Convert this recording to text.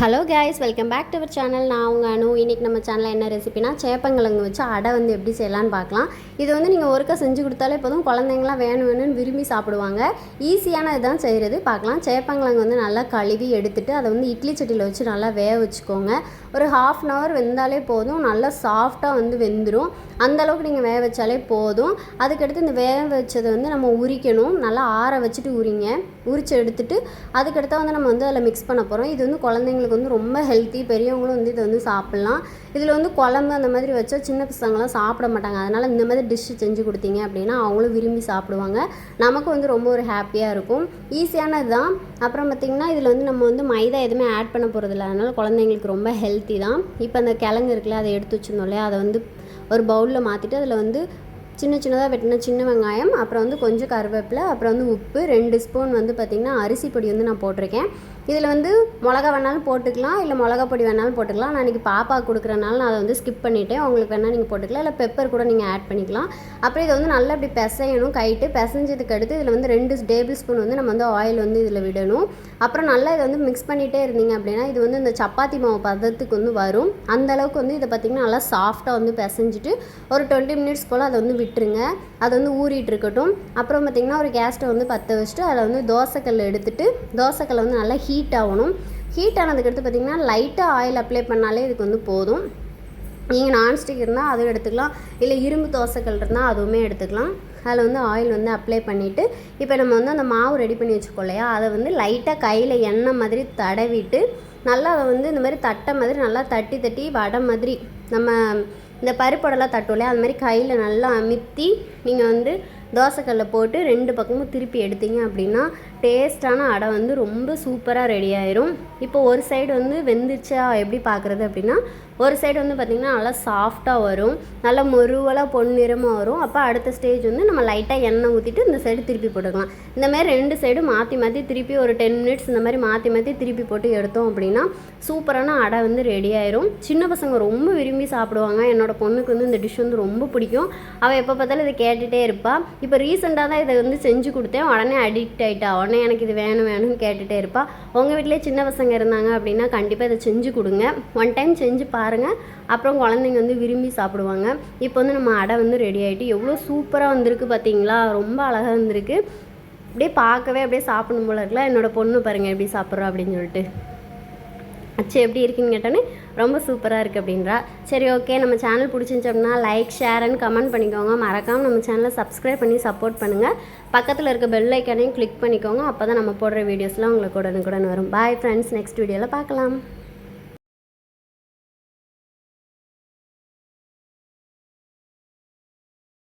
Hello guys welcome back to our channel நான் உங்கள் அனு. இன்றைக்கி நம்ம சேனலில் என்ன ரெசிபினா சேப்பங்கிழங்கு வச்சு அடை வந்து எப்படி செய்யலான்னு பார்க்கலாம். இது வந்து நீங்கள் ஒருக்கா செஞ்சு கொடுத்தாலே போதும். குழந்தைங்களாம் வேணும் வேணும்னு விரும்பி சாப்பிடுவாங்க. ஈஸியான இதுதான் செய்கிறது பார்க்கலாம். சேப்பங்கிழங்கு வந்து நல்லா கழுவி எடுத்துகிட்டு அதை வந்து இட்லி சட்டியில் வச்சு நல்லா வேக வச்சுக்கோங்க. ஒரு ஹாஃப் அன் ஹவர் வெந்தாலே போதும். நல்லா சாஃப்டாக வந்து வெந்துடும் அந்த அளவுக்கு நீங்கள் வேக வச்சாலே போதும். அதுக்கடுத்து இந்த வேக வச்சதை வந்து நம்ம உரிக்கணும். நல்லா ஆற வச்சுட்டு உரிங்க. உரிச்சு எடுத்துட்டு அதுக்கடுத்து வந்து நம்ம வந்து அதில் மிக்ஸ் பண்ண போகிறோம் இது வந்து குழந்தைங்களுக்கு வந்து ரொம்ப ஹெல்த்தி பெரியவங்களும் வந்து இதை வந்து சாப்பிட்லாம். இதில் வந்து குழம்பு அந்த மாதிரி வச்சா சின்ன பசங்களாம் சாப்பிட மாட்டாங்க. அதனால் இந்த மாதிரி டிஷ்ஷு செஞ்சு கொடுத்தீங்க அப்படின்னா அவங்களும் விரும்பி சாப்பிடுவாங்க. நமக்கு வந்து ரொம்ப ஒரு ஹாப்பியாக இருக்கும். ஈஸியானது தான் அப்புறம் பார்த்திங்கன்னா இதில் வந்து நம்ம வந்து மைதா எதுவுமே ஆட் பண்ண போகிறதில்ல அதனால் குழந்தைங்களுக்கு ரொம்ப ஹெல்த்தி தான். இப்போ அந்த கிழங்கு இருக்குல்ல அதை எடுத்து வச்சுருந்தோம் இல்லையா? அதை வந்து ஒரு பவுலில் மாற்றிட்டு அதில் வந்து சின்ன சின்னதாக வெட்டின சின்ன வெங்காயம் அப்புறம் வந்து கொஞ்சம் கருவேப்பிலை அப்புறம் வந்து உப்பு ரெண்டு ஸ்பூன் வந்து பார்த்திங்கன்னா அரிசி பொடி வந்து நான் போட்டிருக்கேன். இதில் வந்து மிளகா வேணாலும் போட்டுக்கலாம் இல்லை மிளகா பொடி வேணாலும் போட்டுக்கலாம். நான் இன்றைக்கி பாப்பா கொடுக்குறனால நான் அதை வந்து ஸ்கிப் பண்ணிவிட்டேன் உங்களுக்கு வேணால் நீங்கள் போட்டுக்கலாம் இல்லை பெப்பர் கூட நீங்கள் ஆட் பண்ணிக்கலாம். அப்புறம் இதை வந்து நல்லா இப்படி பிசையணும் கைட்டு. பிசைஞ்சதுக்கு அடுத்து இதில் வந்து ரெண்டு டேபிள் ஸ்பூன் வந்து நம்ம வந்து ஆயில் வந்து இதில் விடணும். அப்புறம் நல்லா இதை வந்து மிக்ஸ் பண்ணிகிட்டே இருந்தீங்க அப்படின்னா இது வந்து இந்த சப்பாத்தி மாவு பதத்துக்கு வந்து வரும். அந்தளவுக்கு வந்து இதை பார்த்திங்கன்னா நல்லா சாஃப்டாக வந்து பிசைஞ்சிட்டு ஒரு டுவெண்ட்டி மினிட்ஸ் போல் அதை வந்து விட்டுருங்க. அது வந்து ஊறிட்டு இருக்கட்டும் அப்புறம் பார்த்திங்கன்னா ஒரு கேஸ்ட்டை வந்து பற்ற வச்சுட்டு அதில் வந்து தோசைக்கல் எடுத்துகிட்டு தோசைக்கல் வந்து நல்லா ஹீட் ஆகணும். ஹீட் ஆனதுக்கடுத்து பார்த்திங்கன்னா லைட்டாக ஆயில் அப்ளை பண்ணாலே இதுக்கு வந்து போதும். நீங்கள் நான்ஸ்டிக் இருந்தால் அதுவும் எடுத்துக்கலாம். இல்லை இரும்பு தோசைக்கல் இருந்தால் அதுவுமே எடுத்துக்கலாம். அதில் வந்து ஆயில் வந்து அப்ளை பண்ணிவிட்டு இப்போ நம்ம வந்து அந்த மாவு ரெடி பண்ணி வச்சுக்கோ இல்லையா? அதை வந்து லைட்டாக கையில் எண்ணெய் மாதிரி தடவிட்டு நல்லா அதை வந்து இந்த மாதிரி தட்டை மாதிரி நல்லா தட்டி தட்டி வடை மாதிரி நம்ம இந்த பருப்போடலாம் தட்டும் இல்லையா அது மாதிரி கையில் நல்லா அமுத்தி நீங்கள் வந்து தோசைக்கல்லை போட்டு ரெண்டு பக்கமும் திருப்பி எடுத்தீங்க அப்படின்னா டேஸ்டான அடை வந்து ரொம்ப சூப்பராக ரெடி ஆயிரும். இப்போ ஒரு சைடு வந்து வெந்துச்சா எப்படி பார்க்குறது அப்படின்னா ஒரு சைடு வந்து பார்த்திங்கன்னா நல்லா சாஃப்டாக வரும். நல்லா மொருவலாக பொன்னிறமாக வரும். அப்போ அடுத்த ஸ்டேஜ் வந்து நம்ம லைட்டாக எண்ணெய் ஊற்றிட்டு இந்த சைடு திருப்பி போட்டுக்கலாம். இந்தமாதிரி ரெண்டு சைடும் மாற்றி மாற்றி திருப்பி ஒரு டென் மினிட்ஸ் இந்த மாதிரி மாற்றி மாற்றி திருப்பி போட்டு எடுத்தோம் அப்படின்னா சூப்பரான அடை வந்து ரெடி ஆயிரும். சின்ன பசங்க ரொம்ப விரும்பி சாப்பிடுவாங்க. என்னோட பொண்ணுக்கு வந்து இந்த டிஷ் வந்து ரொம்ப பிடிக்கும். அவள் எப்போ பார்த்தாலும் இதை கேட்டுகிட்டே இருப்பாள் இப்போ ரீசெண்டாக தான் இதை வந்து செஞ்சு கொடுத்தேன். உடனே அடிக்ட் ஆகிட்டா உடனே எனக்கு இது வேணும் வேணும்னு கேட்டுகிட்டே இருப்பாள் உங்கள் வீட்டிலே சின்ன பசங்க இருந்தாங்க அப்படின்னா கண்டிப்பாக இதை செஞ்சு கொடுங்க. ஒன் டைம் செஞ்சு பாருங்கள் அப்புறம் குழந்தைங்க வந்து விரும்பி சாப்பிடுவாங்க. இப்போ வந்து நம்ம அடை வந்து ரெடி ஆகிட்டு எவ்வளோ சூப்பராக வந்திருக்கு பார்த்தீங்களா? ரொம்ப அழகாக வந்திருக்கு. அப்படியே பார்க்கவே அப்படியே சாப்பிடணும் போல இருக்குல்ல. என்னோடய பொண்ணு பாருங்கள் எப்படி சாப்பிட்றோம் அப்படின்னு சொல்லிட்டு. அச்சு எப்படி இருக்குன்னு கேட்டோன்னே ரொம்ப சூப்பராக இருக்குது அப்படின்றா. சரி ஓகே நம்ம சேனல் பிடிச்சிருந்துச்சு அப்படின்னா லைக் ஷேர் அண்ட் கமெண்ட் பண்ணிக்கோங்க. மறக்காமல் நம்ம சேனலை சப்ஸ்கிரைப் பண்ணி சப்போர்ட் பண்ணுங்கள் பக்கத்தில் இருக்க பெல் ஐக்கானையும் கிளிக் பண்ணிக்கோங்க. அப்போ தான் நம்ம போடுற வீடியோஸ்லாம் உங்களுக்கு உடனுக்குடன் வரும். பாய் ஃப்ரெண்ட்ஸ் நெக்ஸ்ட் வீடியோவில் பார்க்கலாம்.